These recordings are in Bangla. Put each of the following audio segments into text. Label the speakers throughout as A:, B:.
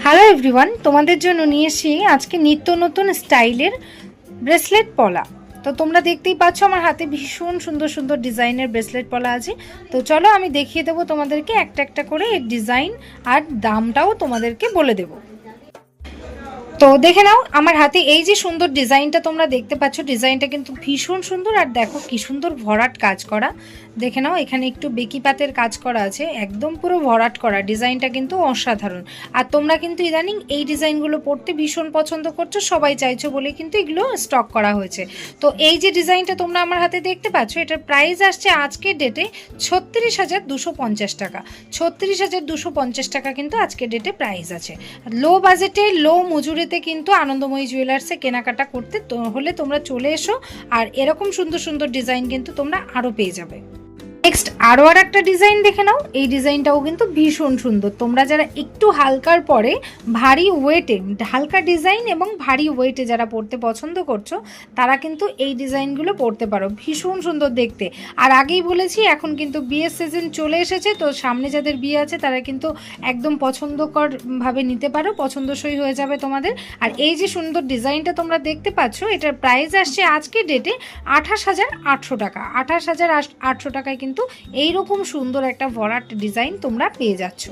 A: হ্যালো এভরিওয়ান তোমাদের জন্য নিয়ে এসি আজকে নিত্য নতুন স্টাইলের ব্রেসলেট পলা। তো তোমরা দেখতেই পাচ্ছ আমার হাতে ভীষণ সুন্দর সুন্দর ডিজাইনের ব্রেসলেট পলা আছে। তো চলো আমি দেখিয়ে দেবো তোমাদেরকে একটা একটা করে এর ডিজাইন আর দামটাও তোমাদেরকে বলে দেবো। তো দেখে নাও, আমার হাতে এই যে সুন্দর ডিজাইনটা তোমরা দেখতে পাচ্ছ, ডিজাইনটা কিন্তু ভীষণ সুন্দর আর দেখো কি সুন্দর ভরাট কাজ করা। দেখে নাও, এখানে একটু বেকি পাতের কাজ করা আছে, একদম পুরো ভরাট করা, ডিজাইনটা কিন্তু অসাধারণ। আর তোমরা কিন্তু ইদানিং এই ডিজাইনগুলো পড়তে ভীষণ পছন্দ করছ, সবাই চাইছো বলে কিন্তু এগুলো স্টক করা হয়েছে। তো এই যে ডিজাইনটা তোমরা আমার হাতে দেখতে পাচ্ছ, এটার প্রাইস আসছে আজকের ডেটে ছত্রিশ হাজার দুশো পঞ্চাশ টাকা। ছত্রিশ হাজার দুশো পঞ্চাশ টাকা কিন্তু আজকের ডেটে প্রাইস আছে। লো বাজেটে লো মজুরিতে কিন্তু আনন্দময়ী জুয়েলার্সে কেনাকাটা করতে হলে তোমরা চলে এসো। আর এরকম সুন্দর সুন্দর ডিজাইন কিন্তু তোমরা আরও পেয়ে যাবে। নেক্সট আরও আর একটা ডিজাইন দেখে নাও। এই ডিজাইনটাও কিন্তু ভীষণ সুন্দর। তোমরা যারা একটু হালকার পরে, ভারী ওয়েটে হালকা ডিজাইন এবং ভারী ওয়েটে যারা পড়তে পছন্দ করছ, তারা কিন্তু এই ডিজাইনগুলো পড়তে পারো। ভীষণ সুন্দর দেখতে। আর আগেই বলেছি, এখন কিন্তু বিয়ের সিজন চলে এসেছে, তো সামনে যাদের বিয়ে আছে, তারা কিন্তু একদম পছন্দকরভাবে নিতে পারো, পছন্দসই হয়ে যাবে তোমাদের। আর এই যে সুন্দর ডিজাইনটা তোমরা দেখতে পাচ্ছ, এটার প্রাইস আসছে আজকে ডেটে আঠাশ হাজার আটশো টাকা। আঠাশ হাজার আটশো টাকায় কিন্তু এইরকম সুন্দর একটা ভরাট ডিজাইন তোমরা পেয়ে যাচ্ছ।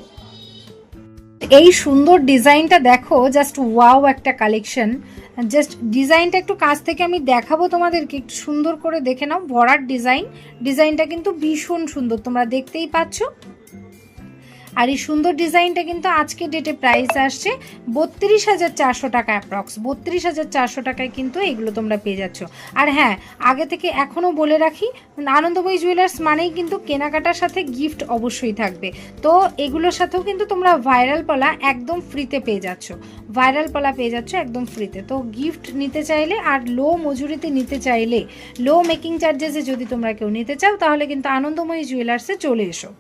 A: এই সুন্দর ডিজাইনটা দেখো জাস্ট ওয়াও একটা কালেকশন জাস্ট ডিজাইনটা একটু কাছ থেকে আমি দেখাবো তোমাদেরকে, একটু সুন্দর করে দেখে নাও। ভরাট ডিজাইন, ডিজাইনটা কিন্তু ভীষণ সুন্দর, তোমরা দেখতেই পাচ্ছ। আর এই সুন্দর ডিজাইনটা কিন্তু আজকে ডেটে প্রাইস আসছে বত্রিশ হাজার চারশো টাকা অ্যাপ্রক্স বত্রিশ হাজার চারশো টাকায় কিন্তু এগুলো তোমরা পেয়ে যাচ্ছ। আর হ্যাঁ আগে থেকে এখনও বলে রাখি, আনন্দময়ী জুয়েলার্স মানেই কিন্তু কেনাকাটার সাথে গিফট অবশ্যই থাকবে। তো এগুলোর সাথেও কিন্তু তোমরা ভাইরাল পলা একদম ফ্রিতে পেয়ে যাচ্ছ। ভাইরাল পলা পেয়ে যাচ্ছ একদম ফ্রিতে তো গিফট নিতে চাইলে আর লো মজুরিতে নিতে চাইলে লো মেকিং চার্জেসে যদি তোমরা কেউ নিতে চাও, তাহলে কিন্তু আনন্দময়ী জুয়েলার্সে চলে এসো।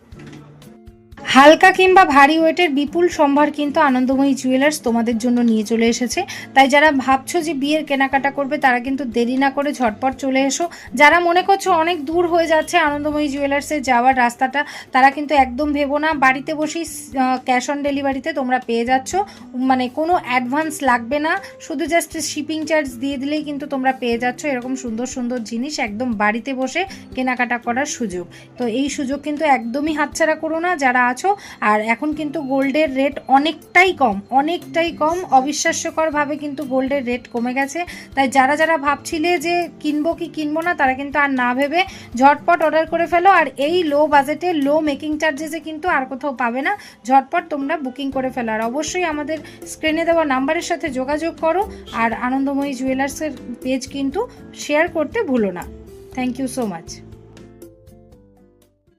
A: হালকা কিংবা ভারী ওয়েটের বিপুল সম্ভার কিন্তু আনন্দময়ী জুয়েলার্স তোমাদের জন্য নিয়ে চলে এসেছে। তাই যারা ভাবছ যে বিয়ের কেনাকাটা করবে, তারা কিন্তু দেরি না করে ঝটপট চলে এসো। যারা মনে করছ অনেক দূর হয়ে যাচ্ছে আনন্দময়ী জুয়েলার্সে যাওয়ার রাস্তাটা, তারা কিন্তু একদম ভেবো না। বাড়িতে বসেই ক্যাশ অন ডেলিভারিতে তোমরা পেয়ে যাচ্ছ। মানে কোনো অ্যাডভান্স লাগবে না। শুধু জাস্ট শিপিং চার্জ দিয়ে দিলেই কিন্তু তোমরা পেয়ে যাচ্ছ। এরকম সুন্দর সুন্দর জিনিস একদম বাড়িতে বসে কেনাকাটা করার সুযোগ। তো এই সুযোগ কিন্তু একদমই হাতছাড়া করো না। যারা আছো, আর এখন কিন্তু গোল্ডের রেট অনেকটাই কম অনেকটাই কম। অবিশ্বাস্যকরভাবে কিন্তু গোল্ডের রেট কমে গেছে। তাই যারা যারা ভাবছিলে যে কিনবো কি কিনবো না, তারা কিন্তু আর না ভেবে ঝটপট অর্ডার করে ফেলো। আর এই লো বাজেটে লো মেকিং চার্জেসে কিন্তু আর কোথাও পাবে না। ঝটপট তোমরা বুকিং করে ফেলো। আর অবশ্যই আমাদের স্ক্রিনে দেওয়া নাম্বারের সাথে যোগাযোগ করো। আর আনন্দময়ী জুয়েলার্সের পেজ কিন্তু শেয়ার করতে ভুলো না। Thank you so much